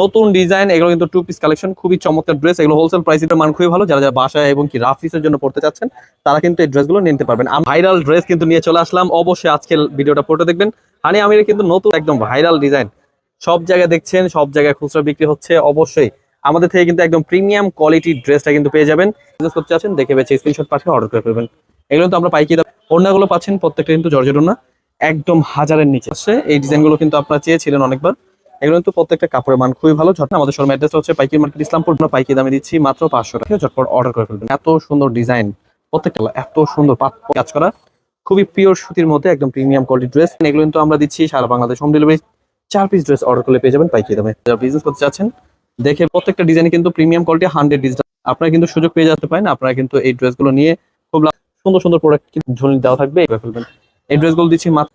নতুন ডিজাইন, এগুলো কিন্তু টু পিস কালেকশন খুবই চমৎকার ড্রেস এগুলো হোলসেল প্রাইসের মান খুবই ভালো। যারা যারা বাসায় এবং কি রাফিসের জন্য পড়তে চাচ্ছেন, তারা কিন্তু এই ড্রেসগুলো নিতে পারবেন। ভাইরাল ড্রেস কিন্তু নিয়ে চলে আসলাম। অবশ্যই আজকের ভিডিওটা পড়তে দেখবেন। হানি আমির কিন্তু নতুন একদম ভাইরাল ডিজাইন সব জায়গায় দেখছেন, সব জায়গায় খুচরা বিক্রি হচ্ছে। অবশ্যই আমাদের থেকে কিন্তু একদম প্রিমিয়াম কোয়ালিটির ড্রেসটা কিন্তু পেয়ে যাবেন। বিজনেস করতে চাচ্ছেন, দেখে বেছে স্ক্রিনশট পাঠিয়ে অর্ডার করে ফেলবেন। এগুলো তো আমরা পাইকি ওড়নাগুলো পাচ্ছেন, প্রত্যেকটা কিন্তু জর্জের একদম হাজারের নিচে। এই ডিজাইনগুলো কিন্তু আপনারা চেয়েছিলেন অনেকবার। এগুলো কিন্তু প্রত্যেকটা কাপড়ের মান খুবই ভালো। ঝটনা আমাদের শোরুম অ্যাড্রেস হচ্ছে পাইকি মার্কেট ইসলামপুর। পাইকি দামে দিচ্ছি মাত্র পাঁচশো টাকা। ঝটপট অর্ডার করে ফেলবেন। এত সুন্দর ডিজাইন প্রত্যেকটা এত সুন্দর কাজ করা। খুবই পিওর সুতির মধ্যে একদম প্রিমিয়াম কোয়ালিটি ড্রেস এগুলো কিন্তু আমরা দিচ্ছি সারা বাংলাদেশ হোম ডেলিভারি চার পিস ড্রেস অর্ডার করলে পেয়ে যাবেন পাইকি দামে। যারা বিজনেস করতে চাচ্ছেন, দেখে প্রত্যেকটা ডিজাইন কিন্তু প্রিমিয়াম কোয়ালিটি হান্ড্রেড ডিজিটাল আপনারা কিন্তু সুযোগ পেয়ে যেতে পারেন, আপনারা কিন্তু এই ড্রেসগুলো নিয়ে খুব সুন্দর সুন্দর প্রোডাক্ট ঝুলি দেওয়া থাকবে এই ড্রেসগুলো দিচ্ছি মাত্র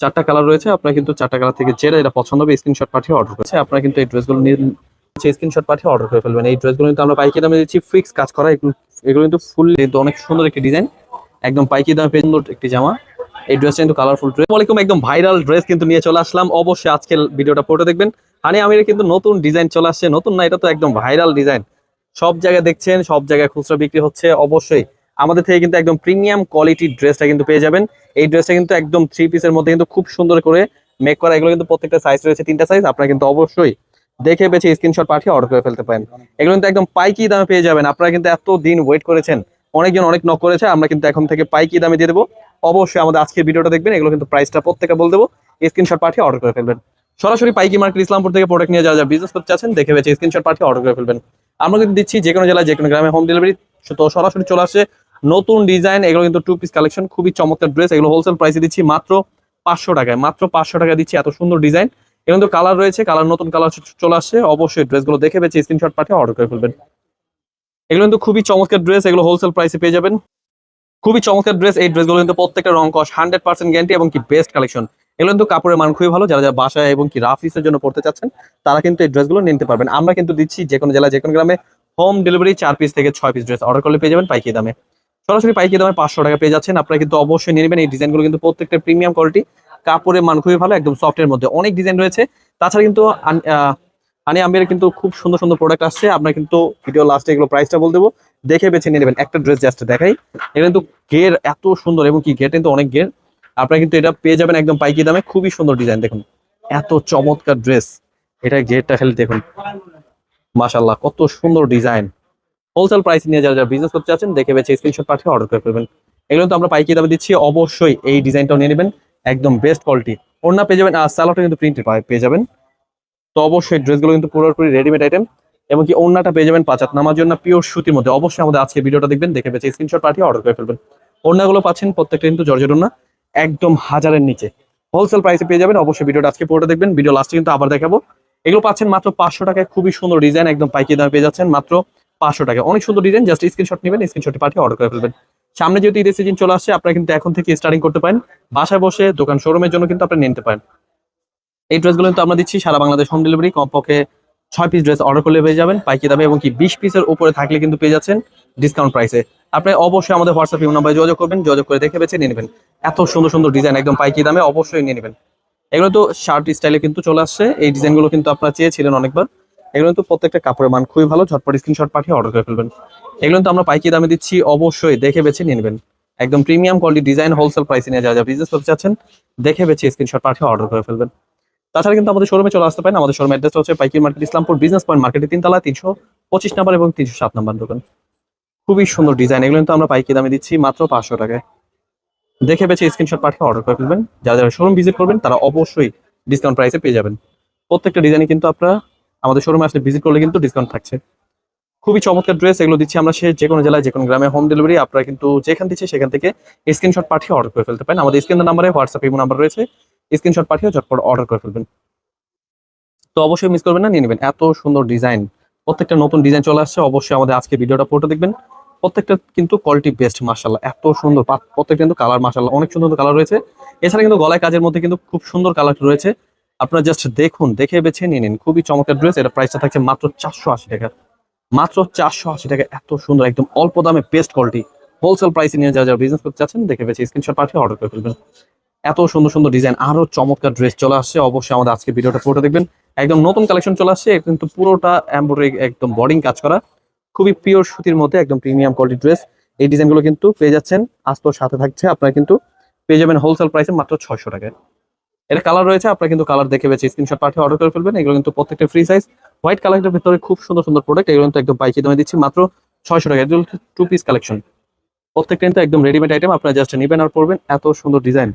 চারটা কালার রয়েছে, আপনারা কিন্তু চারটা কালার থেকে যেটা এটা পছন্দ হবে স্ক্রিনশট পাঠিয়ে অর্ডার করেছে আপনারা কিন্তু এই ড্রেসগুলো নিয়ে স্ক্রিনশট পাঠিয়ে অর্ডার করে ফেলবেন। এই ড্রেসগুলো কিন্তু আমরা পাইকি দামে দিচ্ছি ফিক্স কাজ করা, এগুলো কিন্তু ফুল কিন্তু অনেক সুন্দর একটি ডিজাইন একদম পাইকি দামে সুন্দর একটি জামা। এই ড্রেসটা কিন্তু কালারফুল ড্রেস ওয়ালাইকুম একদম ভাইরাল ড্রেস কিন্তু নিয়ে চলে আসলাম। অবশ্যই আজকের ভিডিওটা পড়ে দেখবেন। হানি আমির কিন্তু নতুন ডিজাইন চলে আসছে। নতুন না, এটা তো একদম ভাইরাল ডিজাইন সব জায়গায় দেখছেন, সব জায়গায় খুচরা বিক্রি হচ্ছে। অবশ্যই আমাদের থেকে কিন্তু একদম প্রিমিয়াম কোয়ালিটির ড্রেসটা কিন্তু পেয়ে যাবেন। এই ড্রেসটা কিন্তু একদম থ্রি পিসের মধ্যে কিন্তু খুব সুন্দর করে মেক করা। এগুলো কিন্তু প্রত্যেকটা সাইজ রয়েছে, তিনটা সাইজ আপনারা কিন্তু অবশ্যই দেখে বেছে স্ক্রিনশট পাঠিয়ে অর্ডার করে ফেলতে পারেন। এগুলো কিন্তু একদম পাইকি দামে পেয়ে যাবেন। আপনারা কিন্তু এত দিন ওয়েট করেছেন, অনেকজন অনেক নক করেছে, আমরা কিন্তু এখন থেকে পাইকি দামে দিয়ে দেবো। অবশ্যই আমাদের আজকের ভিডিওটা দেখবেন, এগুলো কিন্তু প্রাইসটা প্রত্যেকটা বলে দেবো। স্ক্রিনশট পাঠিয়ে অর্ডার করে ফেলবেন। সরাসরি পাইকি মার্কেট ইসলামপুর থেকে প্রোডাক্ট নিয়ে যারা যারা বিজনেস করতে চাচ্ছেন, দেখে বেছে স্ক্রিনশট পাঠিয়ে অর্ডার করে ফেলবেন। আমরা কিন্তু দিচ্ছি যে কোনো জেলায় যে কোনো গ্রামে হোম ডেলিভারি তো সরাসরি চলে আসছে নতুন ডিজাইন, এগুলো কিন্তু টু পিস কালেকশন খুবই চমৎকার ড্রেস এগুলো হোলসেল প্রাইসে দিচ্ছি মাত্র পাঁচশো টাকায়, মাত্র পাঁচশো টাকা দিচ্ছি, এত সুন্দর ডিজাইন। এগুলো কিন্তু কালার রয়েছে কালার নতুন কালার চলে আসছে, অবশ্যই ড্রেসগুলো দেখে বেছে স্ক্রিনশট পাঠিয়ে অর্ডার করে ফেলবেন। এগুলো কিন্তু খুবই চমৎকার ড্রেস এগুলো হোলসেল প্রাইসে পেয়ে যাবেন। খুবই চমৎকার ড্রেস এই ড্রেসগুলো কিন্তু প্রত্যেকটা রং কস হান্ড্রেড পার্সেন্ট গ্যারান্টি এবং কি বেস্ট কালেকশন এগুলো কিন্তু কাপড়ের মান খুবই ভালো, যারা যারা বাসায় এবং কি রাফিসের জন্য পড়তে চাচ্ছেন, তারা কিন্তু এই ড্রেসগুলো নিতে পারবেন। আমরা কিন্তু দিচ্ছি যে কোনো জেলায়, যে কোনো গ্রামে হোম ডেলিভারি চার পিস থেকে ছয় পিস ড্রেস অর্ডার করলে পেয়ে যাবেন পাইকি দামে। সরাসরি পাইকি দামে পাঁচশো টাকা পেয়ে যাচ্ছেন। আপনারা কিন্তু অবশ্যই নিয়ে নেবেন। এই ডিজাইনগুলো কিন্তু প্রত্যেকটা প্রিমিয়াম কোয়ালিটি কাপড়ের মান খুবই ভালো, একদম সফটের মধ্যে। অনেক ডিজাইন রয়েছে। তাছাড়া কিন্তু আনি আমির কিন্তু খুব সুন্দর সুন্দর প্রোডাক্ট আসছে। আপনার কিন্তু ভিডিও লাস্টে এগুলো প্রাইসটা বলে দেবো। দেখে বেছে নিয়ে নেবেন। একটা ড্রেস জাস্ট দেখাই। এটা কিন্তু গের এত সুন্দর এবং কি গেট কিন্তু অনেক গের আপনারা কিন্তু এটা পেয়ে যাবেন একদম পাইকি দামে। খুবই সুন্দর ডিজাইন দেখুন। এত চমৎকার ড্রেস এটা গেটটা খালি দেখুন। মাশাল্লাহ কত সুন্দর ডিজাইন হোলসেল প্রাইস নিয়ে যারা যারা বিজনেস করতে চাচ্ছেন, দেখে বেছে স্ক্রিনশট পাঠিয়ে অর্ডার করে ফেলবেন। এগুলো তো আমরা পাইকি দামে দিচ্ছি। অবশ্যই এই ডিজাইনটাও নিয়ে নেবেন। একদম বেস্ট কোয়ালিটি ওড়না পেয়ে যাবেন, আর স্যালোটা কিন্তু প্রিন্টেড পেয়ে যাবেন। তো অবশ্যই ড্রেসগুলো কিন্তু পুরোপুরি রেডিমেড আইটেম এবং কি ওড়নাটা পেয়ে যাবেন পাঁচাত নামার জন্য পিওর সুতির মধ্যে। অবশ্যই আমাদের আজকে ভিডিওটা দেখবেন, দেখে বেছে স্ক্রিনশট পাঠিয়ে অর্ডার করে ফেলবেন। ওড়নাগুলো পাচ্ছেন প্রত্যেকটা কিন্তু জর্জের ওড়না, একদম হাজারের নিচে। হোলসেল প্রাইসে পেয়ে যাবেন। অবশ্যই ভিডিওটা আজকে পুরোটা দেখবেন। ভিডিও লাস্টে কিন্তু আবার দেখাবো। এগুলো পাচ্ছেন মাত্র পাঁচশো টাকায়। খুবই সুন্দর ডিজাইন একদম পাইকি দামে পেয়ে যাচ্ছেন। মাত্র পাঁচশো টাকা। অনেক সুন্দর ডিজাইন জাস্ট স্ক্রিনশট নেবেন স্ক্রিনশট পাঠিয়ে অর্ডার করে ফেলবেন। সামনে যেহেতু ঈদের সিজন চলে আসছে, আপনারা কিন্তু এখন থেকে স্টার্টিং করতে পারেন। বাসায় বসে দোকান শোরুমের জন্য কিন্তু আপনি নিতে পারেন। এই ড্রেসগুলো কিন্তু আমরা দিচ্ছি, সারা বাংলাদেশ হোম ডেলিভারি কমপক্ষে ছয় পিস ড্রেস অর্ডার করলে পেয়ে যাবেন পাইকি দামে এবং কি বিশ পিসের উপরে থাকলে কিন্তু পেয়ে যাচ্ছেন ডিসকাউন্ট প্রাইসে আপনি অবশ্যই আমাদের হোয়াটসঅ্যাপ নাম্বারে যোগাযোগ করবেন, যোগাযোগ করে দেখে বেছে নিয়ে নেবেন। এত সুন্দর সুন্দর ডিজাইন একদম পাইকি দামে অবশ্যই নিয়ে নেবেন। এগুলো তো শার্ট স্টাইলে কিন্তু চলে আসছে, এই ডিজাইনগুলো কিন্তু আপনারা চেয়েছিলেন অনেকবার। এগুলো তো প্রত্যেকটা কাপড়ের মান খুবই ভালো। ঝটপট স্ক্রিনশট পাঠিয়ে অর্ডার করে ফেলবেন। এগুলো তো আমরা পাইকি দামে দিচ্ছি, অবশ্যই দেখে বেছে নিয়ে নেবেন। একদম প্রিমিয়াম কোয়ালিটি ডিজাইন হোলসেল প্রাইসে নিয়ে যারা যারা বিজনেস করতে চাচ্ছেন, দেখে বেছে স্ক্রিনশট পাঠিয়ে অর্ডার করে ফেলবেন। তাছাড়া কিন্তু আমাদের শোরুমে চলে আসতে পারেন। আমাদের শোরুম অ্যাড্রেস হচ্ছে পাইকি মার্কেট ইসলামপুর বিজনেস পয়েন্ট মার্কেটে তিনতলা, তিনশো পঁচিশ নাম্বার এবং তিনশো সাত নাম্বার দোকান। খুবই সুন্দর ডিজাইন এগুলো কিন্তু আমরা পাইকি দামে দিচ্ছি মাত্র পাঁচশো টাকায়। দেখে বেছে স্ক্রিনশট পাঠিয়ে অর্ডার করে ফেলবেন। যারা যারা শোরুম ভিজিট করবেন, তারা অবশ্যই ডিসকাউন্ট প্রাইসে পেয়ে যাবেন। প্রত্যেকটা ডিজাইনে কিন্তু আপনারা আমাদের শোরুমে আসলে ভিজিট করলে কিন্তু ডিসকাউন্ট থাকছে। খুবই চমৎকার ড্রেস এগুলো দিচ্ছি আমরা সে যে কোনো জেলায় যে কোনো গ্রামে হোম ডেলিভারি আপনারা কিন্তু যেখান দিচ্ছে সেখান থেকে স্ক্রিনশট পাঠিয়ে অর্ডার করে ফেলতে পারেন। আমাদের স্ক্রিনের নাম্বারে হোয়াটসঅ্যাপ ইমো নাম্বার রয়েছে। স্ক্রিনশট পাঠিয়ে ঝটপট অর্ডার করে ফেলবেন। তো অবশ্যই মিস করবেন না, নিয়ে নেবেন। এত সুন্দর ডিজাইন প্রত্যেকটা নতুন ডিজাইন চলে আসছে। অবশ্যই আমাদের আজকে ভিডিওটা পড়তে দেখবেন। প্রত্যেকটা কিন্তু কোয়ালিটি বেস্ট মার্শাল্লাহ এত সুন্দর প্রত্যেকটা কিন্তু কালার মার্শাল্লাহ অনেক সুন্দর কালার রয়েছে। এছাড়া কিন্তু গলায় কাজের মধ্যে কিন্তু খুব সুন্দর কালার রয়েছে। আপনারা জাস্ট দেখুন, দেখে বেছে নিয়ে নিন। খুবই চমৎকার ড্রেস এটা প্রাইসটা থাকছে মাত্র চারশো আশি টাকা। মাত্র চারশো আশি টাকা, এত সুন্দর, একদম অল্প দামে বেস্ট কোয়ালিটি হোলসেল প্রাইসে নিয়ে যা যা বিজনেস করতে চাচ্ছেন, দেখে বেছে স্ক্রিনশট পাঠিয়ে অর্ডার করে ফেলবেন। এত সুন্দর সুন্দর ডিজাইন আরও চমৎকার ড্রেস চলে আসছে। অবশ্যই আমাদের আজকে ভিডিওটা পুরোটা দেখবেন। একদম নতুন কালেকশন চলে আসছে কিন্তু পুরোটা এমব্রয়ডারি একদম বডিং কাজ করা। খুবই পিওর সুতির মধ্যে, একদম প্রিমিয়াম কোয়ালিটি ড্রেস এই ডিজাইনগুলো কিন্তু পেয়ে যাচ্ছেন। আস্তর সাথে থাকছে, আপনারা কিন্তু পেয়ে যাবেন হোলসেল প্রাইসে মাত্র ছয়শো টাকায়। এর কালার রয়েছে, আপনারা কিন্তু কালার দেখে বেছে স্ক্রিনশট পাঠিয়ে অর্ডার করে ফেলবেন। এগুলো কিন্তু প্রত্যেকটা ফ্রি সাইজ হোয়াইট কালারের ভিতরে খুব সুন্দর সুন্দর প্রোডাক্ট এগুলো কিন্তু একদম পাইকি দামে দিচ্ছি মাত্র ছয়শো টাকা। এগুলো টু পিস কালেকশন প্রত্যেকটা কিন্তু একদম রেডিমেড আইটেম আপনারা জাস্ট নেবেন আর পড়বেন এত সুন্দর ডিজাইন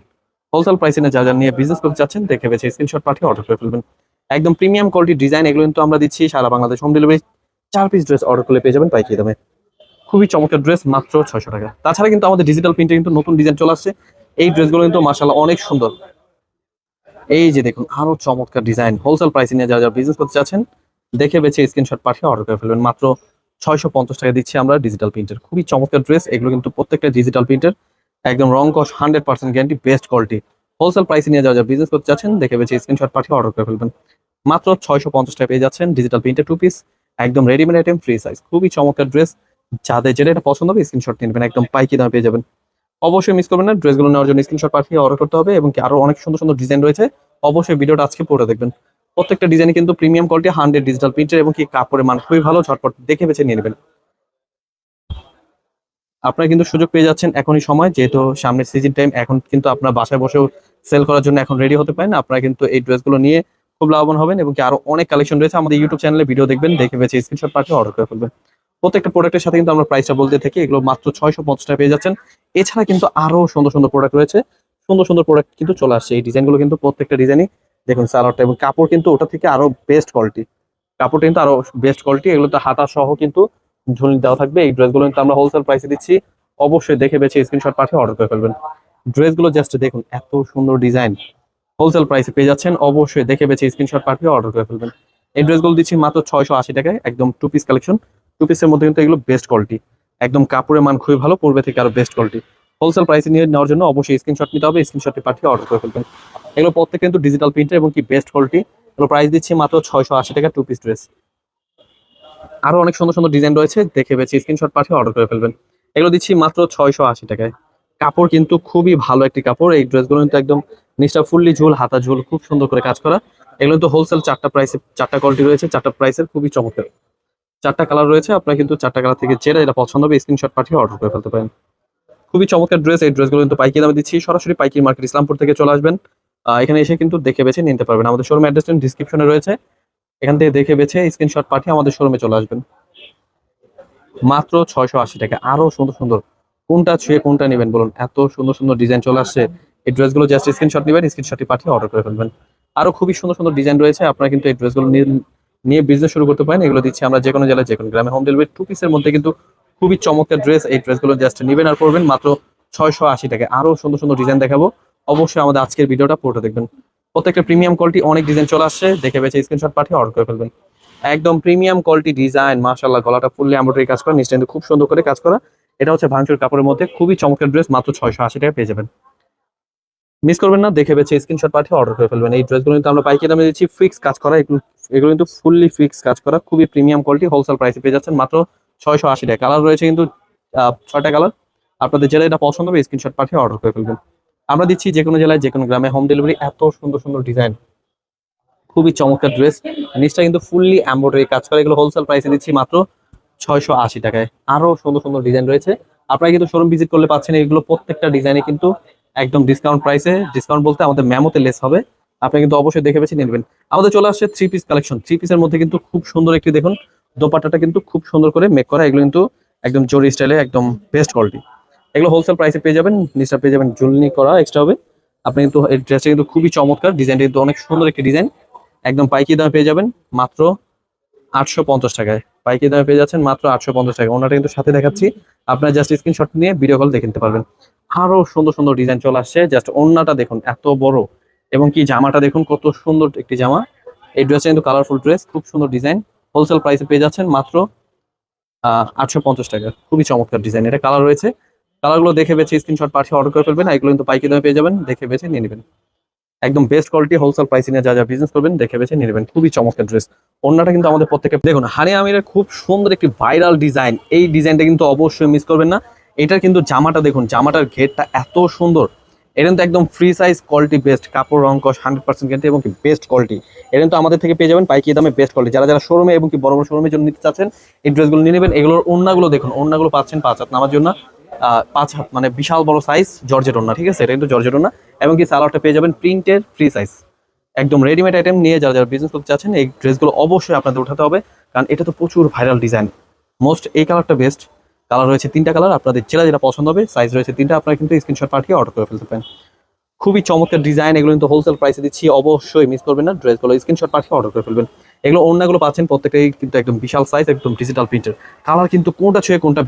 হোলসেল প্রাইসে যা যা নিয়ে বিজনেস করতে চাচ্ছেন দেখে বেছে স্ক্রিনশট পাঠিয়ে অর্ডার করে ফেলবেন। একদম প্রিমিয়াম কোয়ালিটি ডিজাইন এগুলো কিন্তু আমরা দিচ্ছি, সারা বাংলাদেশ হোম ডেলিভারি চার পিস ড্রেস অর্ডার করলে পেয়ে যাবেন পাইকি দামে। খুবই চমৎকার ড্রেস মাত্র ছয়শো টাকা। তাছাড়া কিন্তু আমাদের ডিজিটাল প্রিন্টে কিন্তু নতুন ডিজাইন চলে আসছে। এই ড্রেসগুলো কিন্তু মার্শাল্লাহ অনেক সুন্দর। এই যে দেখুন, আরও চমৎকার ডিজাইন হোলসেল প্রাইসে নিয়ে যারা যারা বিজনেস করতে চাচ্ছেন, দেখে বেছে স্ক্রিনশট পাঠিয়ে অর্ডার করে ফেলবেন। মাত্র ছয়শো পঞ্চাশ টাকা দিচ্ছি আমরা ডিজিটাল প্রিন্টের খুবই চমৎকার ড্রেস এগুলো কিন্তু প্রত্যেকটা ডিজিটাল প্রিন্টের একদম রং কস hundred percent guarantee best quality wholesale প্রাইসে নিয়ে যারা যারা বিজনেস করতে চাচ্ছেন, দেখে বেছে স্ক্রিনশট পাঠিয়ে অর্ডার করে ফেলবেন। মাত্র ছয়শো পঞ্চাশ টাকা পেয়ে যাচ্ছেন ডিজিটাল প্রিন্টের টু পিস একদম রেডিমেড আইটেম ফ্রি সাইজ খুবই চমৎকার ড্রেস যাদের যেটা এটা পছন্দ হবে স্ক্রিনশট নিয়ে নেবেন। একদম পাইকি দামে পেয়ে যাবেন। অবশ্যই মিস করবেন না, ড্রেসগুলো নেওয়ার জন্য স্ক্রিনশট পাঠিয়ে অর্ডার করতে হবে এবং আরও অনেক সুন্দর সুন্দর ডিজাইন রয়েছে। অবশ্যই ভিডিওটা আজকে পড়ে দেখবেন। প্রত্যেকটা ডিজাইনে কিন্তু প্রিমিয়াম কোয়ালিটি হান্ড্রেড ডিজিটাল প্রিন্টের এবং কি কাপড়ের মান খুবই ভালো, ঝটপট দেখে বেছে নিয়ে নেবেন। আপনারা কিন্তু সুযোগ পেয়ে যাচ্ছেন এখনই সময়, যেহেতু সামনের সিজন টাইম এখন কিন্তু আপনার বাসায় বসেও সেল করার জন্য এখন রেডি হতে পারেন। আপনারা কিন্তু এই ড্রেসগুলো নিয়ে খুব লাভবান হবেন এবং কি আরও অনেক কালেকশন রয়েছে। আমাদের ইউটিউব চ্যানেলে ভিডিও দেখবেন, দেখে বেছে স্ক্রিনশট পাঠিয়ে অর্ডার করে ফেলবেন। প্রত্যেকটা প্রোডাক্টের সাথে কিন্তু আমরা প্রাইসটা বলতে থাকি। এগুলো মাত্র ছয়শো পঞ্চাশ টাকা পেয়ে যাচ্ছেন। এছাড়া কিন্তু আরও সুন্দর সুন্দর প্রোডাক্ট রয়েছে। সুন্দর সুন্দর প্রোডাক্ট কিন্তু চলে আসছে। এই ডিজাইনগুলো কিন্তু প্রত্যেকটা ডিজাইনই দেখুন, সালোয়ারটা এবং কাপড় কিন্তু ওটা থেকে আরও বেস্ট কোয়ালিটি কাপড়টা কিন্তু আরও বেস্ট কোয়ালিটি এগুলো তো হাতা সহ কিন্তু ঝুলি দেওয়া থাকবে। এই ড্রেসগুলো কিন্তু আমরা হোলসেল প্রাইসে দিচ্ছি। অবশ্যই দেখে বেছে স্ক্রিনশট পাঠিয়ে অর্ডার করে ফেলবেন। ড্রেসগুলো জাস্ট দেখুন, এত সুন্দর ডিজাইন হোলসেল প্রাইসে পেয়ে যাচ্ছেন। অবশ্যই দেখে বেছে স্ক্রিনশট পাঠিয়ে অর্ডার করে ফেলবেন। এই ড্রেসগুলো দিচ্ছি মাত্র ছয়শো আশি টাকায়। একদম টু পিস কালেকশন টু পিসের মধ্যে কিন্তু এগুলো বেস্ট কোয়ালিটি একদম কাপড়ের মান খুবই ভালো, পূর্বে থেকে আরও বেস্ট কোয়ালিটি হোলসেল প্রাইসে নিয়ে নেওয়ার জন্য অবশ্যই স্ক্রিনশট নিতে হবে স্ক্রিনশটটি পাঠিয়ে অর্ডার করে ফেলবেন। এগুলো প্রত্যেক কিন্তু ডিজিটাল প্রিন্টার এবং কি বেস্ট কোয়ালিটি এগুলো প্রাইস দিচ্ছি মাত্র ছয়শো আশি টাকা টু পিস ড্রেস আরও অনেক সুন্দর সুন্দর ডিজাইন রয়েছে, দেখে বেছে স্ক্রিনশট পাঠিয়ে অর্ডার করে ফেলবেন। এগুলো দিচ্ছি মাত্র ছয়শো আশি টাকায়। কাপড় কিন্তু খুবই ভালো একটি কাপড়, এই ড্রেসগুলো কিন্তু একদম নিচটা ফুললি ঝুল, হাতা ঝুল, খুব সুন্দর করে কাজ করা। এগুলো তো হোলসেল চারটা প্রাইসে চারটা কোয়ালিটি রয়েছে, চারটা প্রাইসের খুবই চমৎকার। চারটা কালার রয়েছে, আপনারা কিন্তু চারটা কালার থেকে যেটা যেটা পছন্দ হবে স্ক্রিনশট পাঠিয়ে অর্ডার করে ফেলতে পারেন। খুবই চমৎকার ড্রেস এই ড্রেসগুলো কিন্তু পাইকি দামে দিচ্ছি। সরাসরি পাইকি মার্কেট ইসলামপুর থেকে চলে আসবেন। এখানে এসে কিন্তু দেখে বেছে নিতে পারবেন। আমাদের শোরুম অ্যাড্রেসটা ডিসক্রিপশনে রয়েছে। এখান থেকে দেখে বেছে স্ক্রিনশট পাঠিয়ে আমাদের শোরুমে চলে আসবেন। মাত্র ছয়শো আশি টাকা। আরও সুন্দর সুন্দর কোনটা ছুঁয়ে কোনটা নেবেন বলুন। এত সুন্দর সুন্দর ডিজাইন চলে আসছে। এই ড্রেসগুলো জাস্ট স্ক্রিনশট নেবেন স্ক্রিনশটটি পাঠিয়ে অর্ডার করে ফেলবেন। আরও খুবই সুন্দর সুন্দর ডিজাইন রয়েছে। আপনারা কিন্তু এই ড্রেসগুলো নিয়ে বিজনেস শুরু করতে পারেন, এগুলো দিচ্ছি আমরা যে কোনো জেলায় যে কোনো গ্রামে হোম ডেলিভারি টু পিসের মধ্যে কিন্তু খুবই চমৎকার ড্রেস এই ড্রেসগুলো জাস্ট নেবেন আর পড়বেন মাত্র ছয়শো আশি টাকা। আরও সুন্দর সুন্দর ডিজাইন দেখাবো। অবশ্যই আমাদের আজকের ভিডিওটা পুরোটা দেখবেন। প্রত্যেকটা প্রিমিয়াম কোয়ালিটি অনেক ডিজাইন চলে আসছে। দেখে বেছে স্ক্রিনশট পাঠিয়ে অর্ডার করে ফেলবেন। একদম প্রিমিয়াম কোয়ালিটি ডিজাইন মাশাল্লাহ গলাটা ফুললি এমব্রয়ডারি কাজ করা কিন্তু খুব সুন্দর করে কাজ করা। এটা হচ্ছে ভাঙচুর কাপড়ের মধ্যে, খুবই চমৎকার ড্রেস মাত্র ছয়শো আশি টাকা পেয়ে যাবেন। মিস করবেন না, দেখে বেছে স্ক্রিনশট পাঠিয়ে অর্ডার করে ফেলবেন। এই ড্রেসগুলো কিন্তু আমরা পাইকারি দামে দিচ্ছি ফিক্স কাজ করা, এগুলো কিন্তু ফুললি ফিক্স কাজ করা, খুবই প্রিমিয়াম কোয়ালিটি হোলসেল প্রাইসে পেয়ে যাচ্ছেন মাত্র ছয়শো আশি টাকা। কালার রয়েছে কিন্তু ছয়টা কালার আপনাদের জেলায় এটা পছন্দ হবে স্ক্রিনশট পাঠিয়ে অর্ডার করে ফেলবেন। আমরা দিচ্ছি যে কোনো জেলায়, যে কোনো গ্রামে হোম ডেলিভারি এত সুন্দর সুন্দর ডিজাইন খুবই চমৎকার ড্রেস নিচটা কিন্তু ফুললি এমব্রয়ডারি কাজ করা, এগুলো হোলসেল প্রাইসে দিচ্ছি মাত্র ছয়শো আশি টাকায়। আরও সুন্দর সুন্দর ডিজাইন রয়েছে। আপনারা কিন্তু শোরুম ভিজিট করলে পাচ্ছেন, এগুলো প্রত্যেকটা ডিজাইনে কিন্তু একদম ডিসকাউন্ট প্রাইসে ডিসকাউন্ট বলতে আমাদের মেমোতে লেস হবে। আপনি কিন্তু অবশ্যই দেখে বেছে নেবেন। আমাদের চলে আসছে থ্রি পিস কালেকশন থ্রি পিসের মধ্যে কিন্তু খুব সুন্দর একটি দেখুন, দোপাট্টাটা কিন্তু খুব সুন্দর করে মেক করা। এগুলো কিন্তু একদম জরি স্টাইলে একদম বেস্ট কোয়ালিটি এগুলো হোলসেল প্রাইসে পেয়ে যাবেন নিচটা পেয়ে যাবেন জুলনি করা এক্সট্রা হবে। আপনি কিন্তু, এই ড্রেসটা কিন্তু খুবই চমৎকার। ডিজাইনটা কিন্তু অনেক সুন্দর একটি ডিজাইন একদম পাইকি দামে পেয়ে যাবেন। মাত্র আটশো পঞ্চাশ টাকায়। পাইকি দামে পেয়ে যাচ্ছেন মাত্র আটশো পঞ্চাশ টাকা। ওনাটা কিন্তু সাথে দেখাচ্ছি। আপনার জাস্ট স্ক্রিনশট নিয়ে ভিডিও কল দেখে নিতে পারবেন। আরও সুন্দর সুন্দর ডিজাইন চলে আসছে। জাস্ট ওড়নাটা দেখুন, এত বড়। এবং কি জামাটা দেখুন, কত সুন্দর একটি জামা। এই ড্রেসটা কিন্তু কালারফুল ড্রেস খুব সুন্দর ডিজাইন হোলসেল প্রাইসে পেয়ে যাচ্ছেন মাত্র আটশো পঞ্চাশ টাকা। খুবই চমৎকার ডিজাইন এটা কালার রয়েছে। কালারগুলো দেখে বেছে স্ক্রিনশট পাঠিয়ে অর্ডার করে ফেলবেন। এগুলো কিন্তু পাইকি দামে পেয়ে যাবেন। দেখে বেছে নিয়ে নেবেন। একদম বেস্ট কোয়ালিটি হোলসেল প্রাইসে নিয়ে যা যা বিজনেস করবেন, দেখে বেছে নেবেন। খুবই চমৎকার ড্রেস অন্যটা কিন্তু আমাদের প্রত্যেকে দেখুন হানি আমিরের খুব সুন্দর একটি ভাইরাল ডিজাইন এই ডিজাইনটা কিন্তু অবশ্যই মিস করবেন না। এটার কিন্তু জামাটা দেখুন, জামাটার ঘেরটা এত সুন্দর। এটা কিন্তু একদম ফ্রি সাইজ কোয়ালিটি বেস্ট কাপড়, রং, কস হান্ড্রেড পার্সেন্ট গ্যারান্টি এবং বেস্ট কোয়ালিটি এটা কিন্তু আমাদের থেকে পেয়ে যাবেন পাইকি দামে বেস্ট কোয়ালিটি যারা যারা শোরুমে এবং কি বড় বড় শোরুমের জন্য নিতে চাচ্ছেন, এই ড্রেসগুলো নিয়ে নেবেন। এগুলোর ওড়নাগুলো দেখুন, ওড়নাগুলো পাচ্ছেন পাঁচ হাত নামার জন্য। পাঁচ হাত মানে বিশাল বড় সাইজ জর্জেট ওড়না, ঠিক আছে? এটা কিন্তু জর্জেট ওড়না। এবং কি সালোয়ারটা পেয়ে যাবেন প্রিন্টের ফ্রি সাইজ একদম রেডিমেড আইটেম নিয়ে যারা যারা বিজনেস করতে চাচ্ছেন, এই ড্রেসগুলো অবশ্যই আপনাদের উঠাতে হবে। কারণ এটা তো প্রচুর ভাইরাল ডিজাইন মোস্ট এই কালারটা বেস্ট কালার রয়েছে তিনটা কালার আপনাদের যেটা যেটা পছন্দ হবে সাইজ রয়েছে তিনটা, আপনারা কিন্তু স্ক্রিনশট পাঠিয়ে অর্ডার করে ফেলতে পারেন। খুবই চমৎকার ডিজাইন এগুলো কিন্তু হোলসেল প্রাইসে দিচ্ছি, অবশ্যই মিস করবেন না। ড্রেসগুলো স্ক্রিনশট পাঠিয়ে অর্ডার করে ফেলবেন। এগুলো অন্যগুলো পাচ্ছেন প্রত্যেকটাই কিন্তু একদম বিশাল সাইজ একদম ডিজিটাল প্রিন্টের কালার কিন্তু কোনটা ছুঁয়ে কোনটা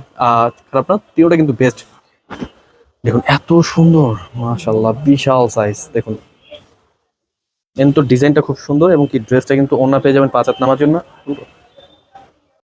খারাপ না, তিনটা কিন্তু বেস্ট দেখুন, এত সুন্দর মাশাল্লাহ বিশাল সাইজ দেখুন। কিন্তু ডিজাইনটা খুব সুন্দর এবং কি ড্রেসটা কিন্তু অন্য পেয়ে যাবেন পাঁচ হাত নামার জন্য।